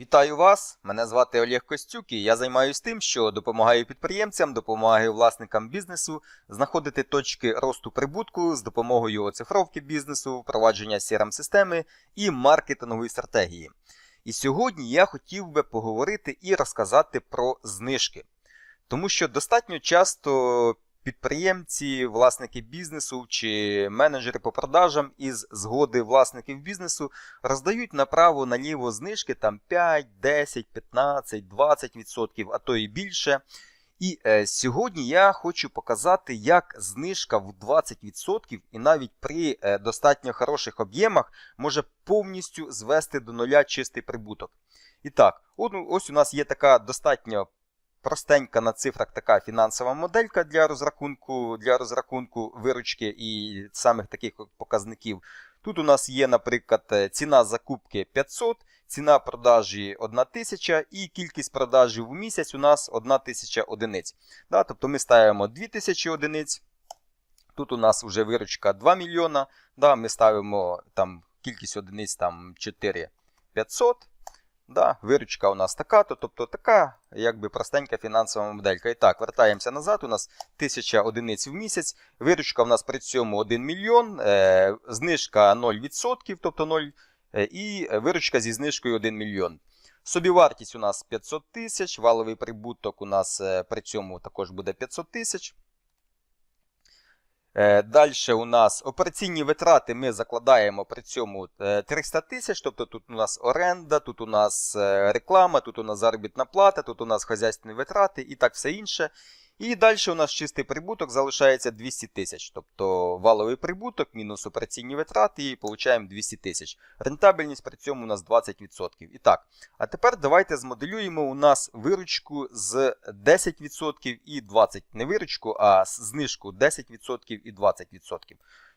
Вітаю вас! Мене звати Олег Костюк і я займаюся тим, що допомагаю підприємцям, допомагаю власникам бізнесу знаходити точки росту прибутку з допомогою оцифровки бізнесу, впровадження crm системи і маркетингової стратегії. І сьогодні я хотів би поговорити і розказати про знижки. Тому що достатньо часто підприємці, власники бізнесу чи менеджери по продажам із згоди власників бізнесу роздають направо наліво знижки там 5, 10, 15, 20%, а то і більше. І е, сьогодні я хочу показати, як знижка в 20% і навіть при е, достатньо хороших об'ємах може повністю звести до нуля чистий прибуток. І так, ну, ось у нас є така достатньо простенька на цифрах така фінансова моделька для розрахунку, для розрахунку виручки і самих таких показників. Тут у нас є, наприклад, е, ціна закупки 500, ціна продажі 1000 і кількість продажів у місяць у нас 1000 одиниць. Да, тобто ми ставимо 2000 одиниць. Тут у нас вже виручка 2 мільйона. Да, ми ставимо там кількість одиниць там 4500. Да, виручка у нас така, то, тобто така якби простенька фінансова моделька. І так, вертаємося назад. У нас 1000 одиниць в місяць. Виручка у нас при цьому 1 мільйон, е, знижка 0%, тобто 0, е, і виручка зі знижкою 1 мільйон. Собівартість у нас 500 тисяч, валовий прибуток у нас е, при цьому також буде 500 тисяч. Далі у нас операційні витрати ми закладаємо при цьому 300 тисяч. Тобто тут у нас оренда, тут у нас е, реклама, тут у нас заробітна плата, тут у нас хазяйственні витрати і так все інше. І далі у нас чистий прибуток залишається 200 тисяч. Тобто валовий прибуток мінус операційні витрати і получаємо 200 тисяч. Рентабельність при цьому у нас 20%. І так, а тепер давайте змоделюємо у нас виручку з 10% і 20%. Не виручку, а знижку 10% і 20%.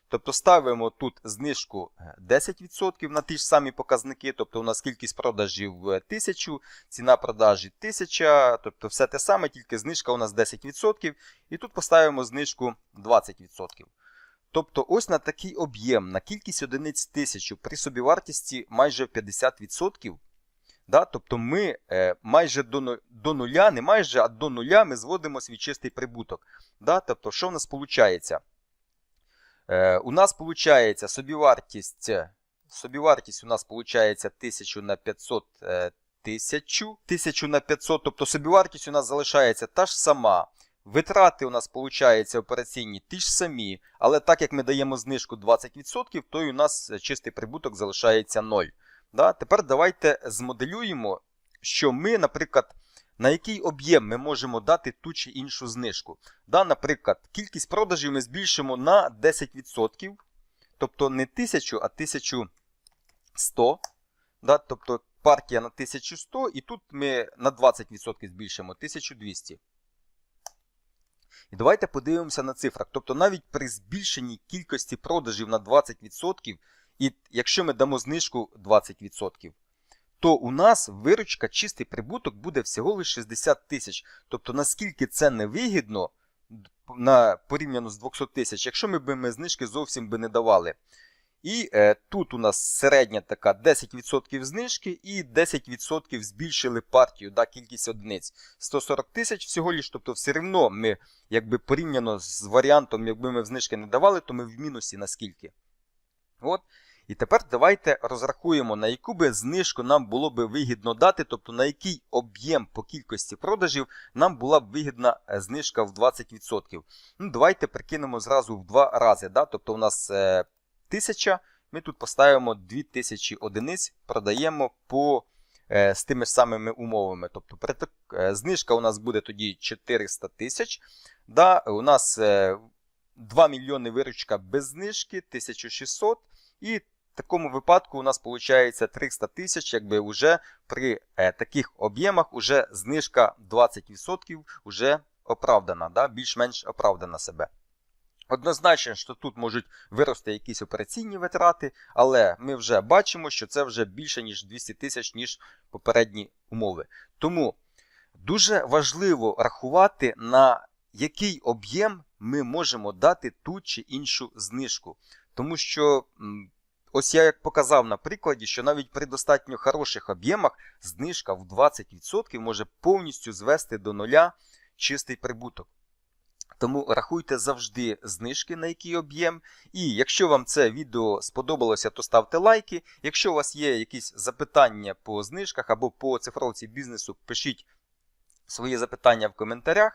Тобто ставимо тут знижку 10% на ті ж самі показники. Тобто у нас кількість продажів 1000, ціна продажі 1000, тобто все те саме, тільки знижка у нас 10%. І тут поставимо знижку 20%. Тобто, ось на такий об'єм, на кількість одиниць 1000 при собівартісті майже 50%. Да? Тобто ми е, майже до, до нуля, не майже, а до нуля ми зводимо свій чистий прибуток. Да? Тобто, що в нас виходить? Е, у нас виходить собівартість. Собівартість у нас виходить 1000 на 500 1000. 1000 на 500, тобто собівартість у нас залишається та ж сама. Витрати у нас виходить операційні ті ж самі, але так як ми даємо знижку 20%, то і у нас чистий прибуток залишається 0. Да? Тепер давайте змоделюємо, що ми, наприклад, на який об'єм ми можемо дати ту чи іншу знижку. Да, Наприклад, кількість продажів ми збільшимо на 10%, тобто не 1000, а 1100. Да, Тобто партія на 1100, і тут ми на 20% збільшимо 1200. І давайте подивимося на цифрах. Тобто навіть при збільшенні кількості продажів на 20%, і якщо ми дамо знижку 20%, то у нас виручка, чистий прибуток буде всього лише 60 тисяч. Тобто, наскільки це невигідно на, порівняно з 200 тисяч, якщо ми б ми знижки зовсім би не давали. І е, тут у нас середня така 10% знижки і 10% збільшили партію, да, кількість одиниць. 140 тисяч всього лиш, тобто все одно ми, якби порівняно з варіантом, якби ми знижки не давали, то ми в мінусі наскільки. От. І тепер давайте розрахуємо, на яку би знижку нам було би вигідно дати, тобто на який об'єм по кількості продажів нам була б вигідна е, знижка в 20%. Ну, Давайте прикинемо зразу в два рази. Да? Тобто у нас е, 1000, ми тут поставимо 2000 одиниць, продаємо по, е, з тими самими умовами. Тобто е, Знижка у нас буде тоді 400 тисяч. Да? У нас е, 2 мільйони виручка без знижки, 1600 і в такому випадку у нас виходить 300 тисяч, якби вже при е, таких об'ємах уже знижка 20% вже оправдана, да? більш-менш оправдана себе. Однозначно, що тут можуть вирости якісь операційні витрати, але ми вже бачимо, що це вже більше, ніж 200 тисяч, ніж попередні умови. Тому дуже важливо рахувати, на який об'єм ми можемо дати ту чи іншу знижку. Тому що Ось я як показав на прикладі, що навіть при достатньо хороших об'ємах знижка в 20% може повністю звести до нуля чистий прибуток. Тому рахуйте завжди знижки на який об'єм. І якщо вам це відео сподобалося, то ставте лайки. Якщо у вас є якісь запитання по знижках або по цифровці бізнесу, пишіть свої запитання в коментарях.